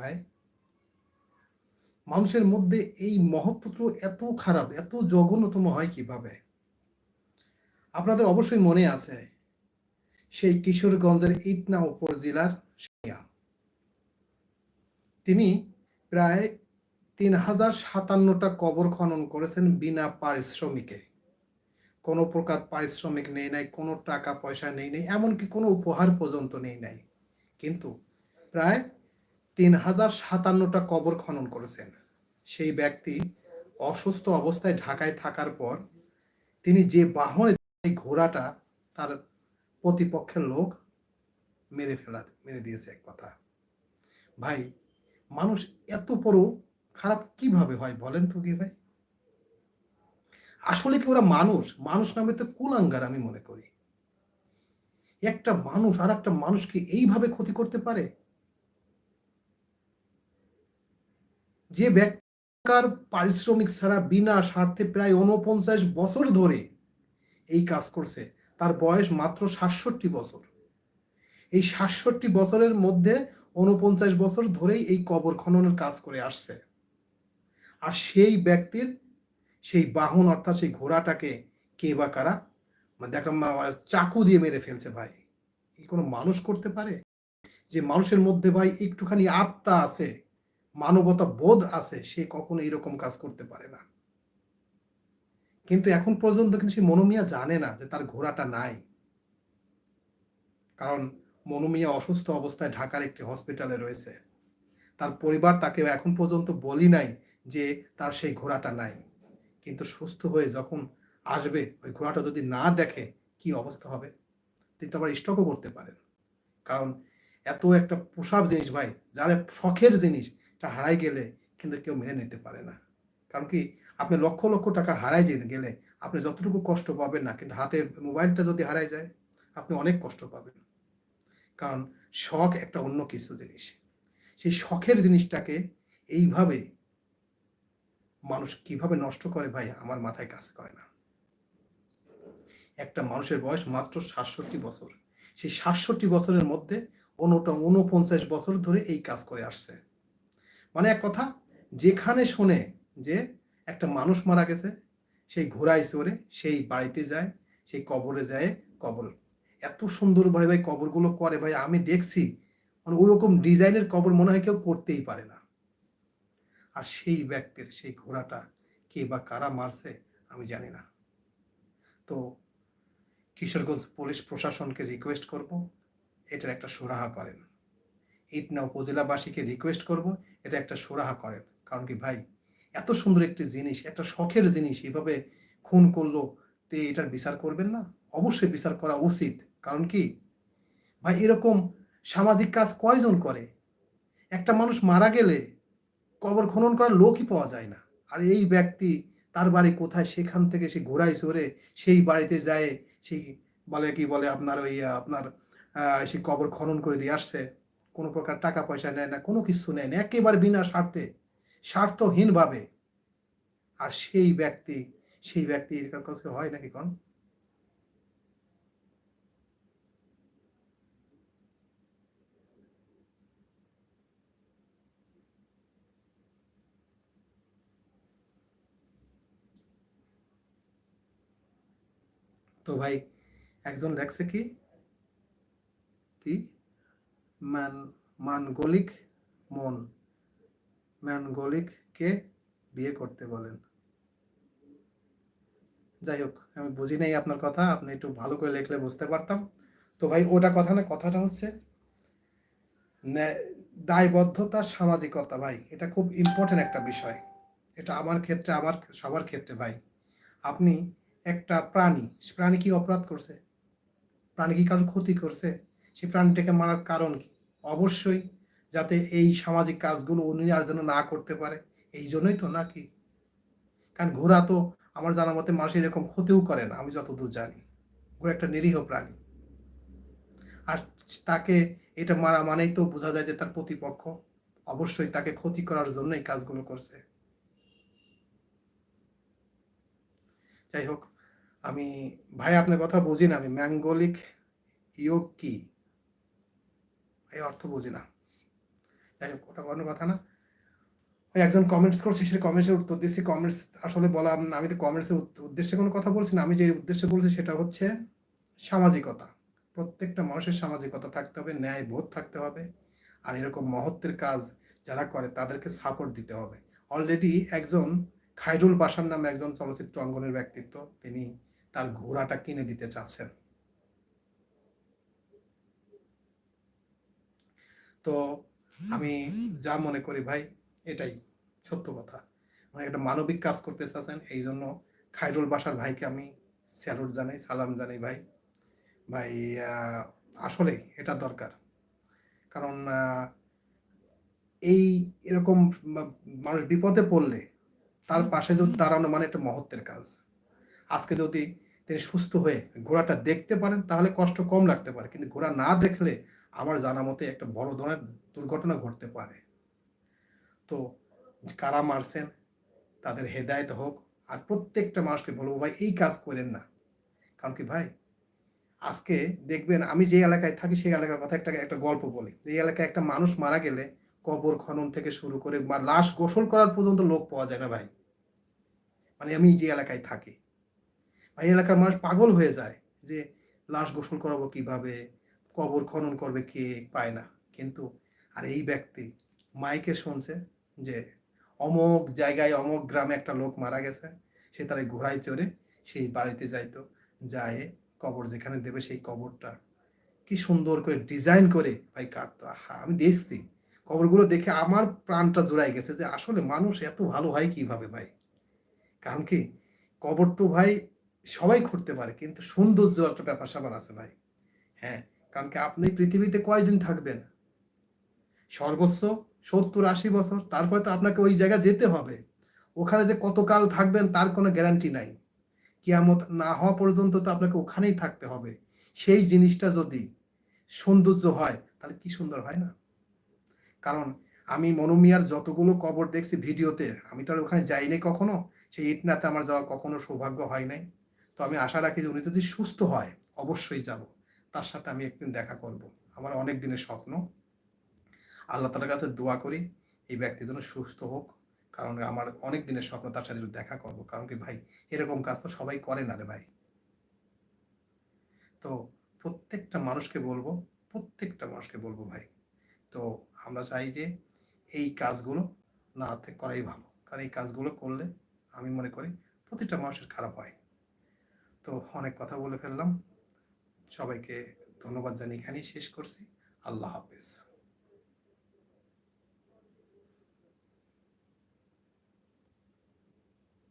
ভাই। মানুষের মধ্যে এই মহত্ব এত খারাপ, এত জঘন্যতম হয় কীভাবে? আপনাদের অবশ্যই মনে আছে, সেই কিশোরগঞ্জের ইটনা উপজেলার তিনি প্রায় তিন হাজার সাতান্নটা কবর খনন করেছেন বিনা পারিশ্রমিকে। কোনো প্রকার পারিশ্রমিক নেই নাই, কোনো টাকা পয়সা নেই নাই, এমনকি কোনো উপহার পর্যন্ত নেই নাই। কিন্তু প্রায় তিন হাজার সাতান্নটা কবর খনন করেছেন। সেই ব্যক্তি অসুস্থ অবস্থায় ঢাকায় থাকার পর তিনি যে বাহনে ঘোড়াটা তার প্রতিপক্ষের লোক মেরে ফেলা, মেরে দিয়েছে এক কথা। ভাই, মানুষ এত বড় খারাপ কীভাবে হয় বলেন তো কি ভাই? আসলে কি ওরা মানুষ? মানুষ নামে তো কুলাঙ্গার আমি মনে করি। একটা মানুষ আর একটা মানুষকে এইভাবে ক্ষতি করতে পারে? যে ব্যক্তিকার পারিশ্রমিক ছাড়া বিনা স্বার্থে প্রায় উনপঞ্চাশ বছর ধরে এই কাজ করছে, তার বয়স মাত্র সাতষট্টি বছর। এই সাতষট্টি বছরের মধ্যে উনপঞ্চাশ বছর ধরেই এই কবর খননের কাজ করে আসছে। আর সেই ব্যক্তির সেই বাহন, অর্থাৎ সেই ঘোড়াটাকে কে বা কারা? মানে দেখলাম চাকু দিয়ে মেরে ফেলছে ভাই। এই কোনো মানুষ করতে পারে? যে মানুষের মধ্যে ভাই একটুখানি আত্মা আছে মানবতা বোধ আছে, সে কখনো এরকম কাজ করতে পারে না। কিন্তু এখন পর্যন্ত কিন্তু সে মনোমিয়া জানে না যে তার ঘোড়াটা নাই। কারণ মনোমিয়া অসুস্থ অবস্থায় ঢাকার একটি হসপিটালে রয়েছে। তার পরিবার তাকে এখন পর্যন্ত বলি নাই যে তার সেই ঘোড়াটা নাই। কিন্তু সুস্থ হয়ে যখন আসবে, ওই ঘোড়াটা যদি না দেখে, কি অবস্থা হবে? তিনি তো আবার স্টকও করতে পারেন। কারণ এত একটা পোষাব জিনিস ভাই, যারা শখের জিনিস হারাই গেলে কিন্তু কেউ মেনে নিতে পারে না। কারণ কি, আপনি লক্ষ লক্ষ টাকা হারাই গেলে আপনি যতটুকু কষ্ট পাবেন না, কিন্তু হাতে মোবাইলটা যদি হারাই যায়, আপনি অনেক কষ্ট পাবেন। কারণ শখ একটা অন্য কিছু জিনিস। সেই শখের জিনিসটাকে এইভাবে মানুষ কীভাবে নষ্ট করে ভাই, আমার মাথায় কাজ করে না। একটা মানুষের বয়স মাত্র সাতষট্টি বছর। সেই সাতষট্টি বছরের মধ্যে অন্যটা উনপঞ্চাশ বছর ধরে এই কাজ করে আসছে। মানে এক কথা, যেখানে শোনে যে একটা মানুষ মারা গেছে, সেই ঘোড়ায় চড়ে সেই বাড়িতে যায়, সেই কবরে যায় কবর। এত সুন্দর ভাই ভাই কবরগুলো করে ভাই, আমি দেখছি মানে ওরকম ডিজাইনের কবর মনে হয় কেউ করতেই পারে না। আর সেই ব্যক্তির, সেই ঘোড়াটা কে বা কারা মারছে, আমি জানি না। তো কিশোরগঞ্জ পুলিশ প্রশাসনকে রিকোয়েস্ট করব, এটার একটা সুরাহা করেন। ইটনা উপজেলাবাসীকে রিকোয়েস্ট করব এটা একটা সুরাহা করেন। কারণ কি ভাই, এত সুন্দর একটি জিনিস, একটা শখের জিনিস এভাবে খুন করল, তে এটার বিচার করবেন না? অবশ্যই বিচার করা উচিত। কারণ কি? ভাই, এরকম সামাজিক কাজ কয়জন করে? একটা মানুষ মারা গেলে কবর খনন করার লোকই পাওয়া যায় না। আর এই ব্যক্তি তার বাড়ি কোথায়, সেখান থেকে সে ঘোড়ায় চড়ে সেই বাড়িতে যায়, সেই বলে কি বলে আপনার ওই, আপনার সেই কবর খনন করে দিয়ে আসছে। কোনো প্রকার টাকা পয়সা নেয় না, কোনো কিছু নেয় না, একেবারে বিনা স্বার্থে, স্বার্থহীনভাবে। আর সেই ব্যক্তি সেই ব্যক্তি এরকম কাছে হয় নাকি কোন? তো ভাই, একজন লেখছে কি? কি? মান, মানগলিক মন ম্যানগলিককে বিয়ে করতে বলেন। যাই হোক আমি বুঝি নাই আপনার কথা, আপনি একটু ভালো করে লেখলে বুঝতে পারতাম। তো ভাই, ওটা কথা না, কথাটা হচ্ছে দায়বদ্ধতা সামাজিকতা ভাই, এটা খুব ইম্পর্টেন্ট একটা বিষয়। এটা আমার ক্ষেত্রে, আমার সবার ক্ষেত্রে ভাই। আপনি একটা প্রাণী প্রাণী কি অপরাধ করছে? প্রাণী কি কারোর ক্ষতি করছে? সেই প্রাণীটাকে মারার কারণ কি? অবশ্যই যাতে এই সামাজিক কাজগুলো উনি আর যেন না করতে পারে, এই জন্যই তো নাকি? কারণ ঘোড়া তো আমার জানা মতে মানুষ এরকম ক্ষতিও করে না, আমি যতদূর জানি। ঘোড়া একটা নিরীহ প্রাণী। আর তাকে এটা মারা মানেই তো বোঝা যায় যে তার প্রতিপক্ষ অবশ্যই তাকে ক্ষতি করার জন্য এই কাজগুলো করছে। যাই হোক, আমি ভাই আপনার কথা বুঝি না, আমি ম্যাঙ্গলিক ইয়োগ কি এই অর্থ বুঝি না। যাই হোক, ওটা কোনো কথা না। ওই একজন কমেন্টস করছে, সে কমেন্টসের উত্তর দিচ্ছি। কমেন্টস আসলে বলা আমি তো কমেন্টসের উদ্দেশ্যে কোনো কথা বলছি না। আমি যে উদ্দেশ্যে বলছি সেটা হচ্ছে সামাজিকতা। প্রত্যেকটা মানুষের সামাজিকতা থাকতে হবে ন্যায় বোধ থাকতে হবে। আর এরকম মহত্বের কাজ যারা করে, তাদেরকে সাপোর্ট দিতে হবে। অলরেডি একজন খাইরুল বাসার নামে একজন চলচ্চিত্র অঙ্গনের ব্যক্তিত্ব, তিনি তার ঘোড়াটা কিনে দিতে চাচ্ছেন। তো আমি যা মনে করি ভাই, এটাই সত্য কথা। মানে একটা মানবিক কাজ করতে চাচ্ছেন এই জন্য খাইরুল বাসার ভাইকে আমি স্যালুট জানাই, সালাম জানাই ভাই। ভাই আসলে এটা দরকার। কারণ এই এরকম মানুষ বিপদে পড়লে তার পাশে যদি দাঁড়ানো মানে একটা মহত্বের কাজ। আজকে যদি তিনি সুস্থ হয়ে ঘোড়াটা দেখতে পারেন, তাহলে কষ্ট কম লাগতে পারে। কিন্তু ঘোড়া না দেখলে আমার জানা মতে একটা বড় ধরনের দুর্ঘটনা ঘটতে পারে। তো কারা মারছেন, তাদের হেদায়ত হোক, আর প্রত্যেকটা মানুষকে বলব, ভাই, এই কাজ করেন না। কারণ কি ভাই? আজকে দেখবেন আমি যে এলাকায় থাকি, সেই এলাকার কথা একটা একটা গল্প বলি। যে এলাকায় একটা মানুষ মারা গেলে কবর খনন থেকে শুরু করে বা লাশ গোসল করার পর্যন্ত লোক পাওয়া যায় না ভাই। মানে আমি যে এলাকায় থাকি, ভাই, এলাকার মানুষ পাগল হয়ে যায় যে, লাশ গোসল করাবো কীভাবে? কবর খনন করবে কে পায় না। কিন্তু, আর এই ব্যক্তি মাইকে শুনছে যে অমক জায়গায় অমক গ্রামে একটা লোক মারা গেছে, সে তার ঘোড়ায় চড়ে সেই বাড়িতে যাইতো, যায় কবর যেখানে দেবে সেই কবরটা কি সুন্দর করে ডিজাইন করে ভাই কাটতো। আহা, আমি দেখছি। কবরগুলো দেখে আমার প্রাণটা জোড়াই গেছে যে আসলে মানুষ এত ভালো হয় কীভাবে ভাই? কারণ কি, কবর তো ভাই সবাই খুঁড়তে পারে, কিন্তু সৌন্দর্য একটা ব্যাপার স্যাপার আছে ভাই। হ্যাঁ কারণ কি আপনি পৃথিবীতে কয়দিন থাকবেন? সর্বোচ্চ সত্তর আশি বছর, তারপরে তো আপনাকে ওই জায়গা যেতে হবে। ওখানে যে কতকাল থাকবেন তার কোনো গ্যারান্টি নাই। কিয়ামত না হওয়া পর্যন্ত তো আপনাকে ওখানেই থাকতে হবে। সেই জিনিসটা যদি সৌন্দর্য হয়, তাহলে কি সুন্দর হয় না? কারণ আমি মনোমিয়ার যতগুলো কবর দেখছি ভিডিওতে, আমি তো আর ওখানে যাইনি কখনো, সেই ইটনাতে আমার যাওয়া কখনো সৌভাগ্য হয় নাই। তো আমি আশা রাখি যে উনি যদি সুস্থ হয়, অবশ্যই যাব। তার সাথে আমি একদিন দেখা করব। আমার অনেক দিনের স্বপ্ন। আল্লাহ তালার কাছে দোয়া করি, এই ব্যক্তি যেন সুস্থ হোক। কারণ আমার অনেক দিনের স্বপ্ন তার সাথে দেখা করব। কারণ কি ভাই, এরকম কাজ তো সবাই করে না রে ভাই। তো প্রত্যেকটা মানুষকে বলব, প্রত্যেকটা মানুষকে বলব ভাই, তো আমরা চাই যে এই কাজগুলো না করাই ভালো। কারণ এই কাজগুলো করলে আমি মনে করি প্রতিটা মানুষের খারাপ হয়। তো অনেক কথা বলে ফেললাম। সবাইকে ধন্যবাদ জানিয়ে এখানেই শেষ করছি। আল্লাহ হাফিজ।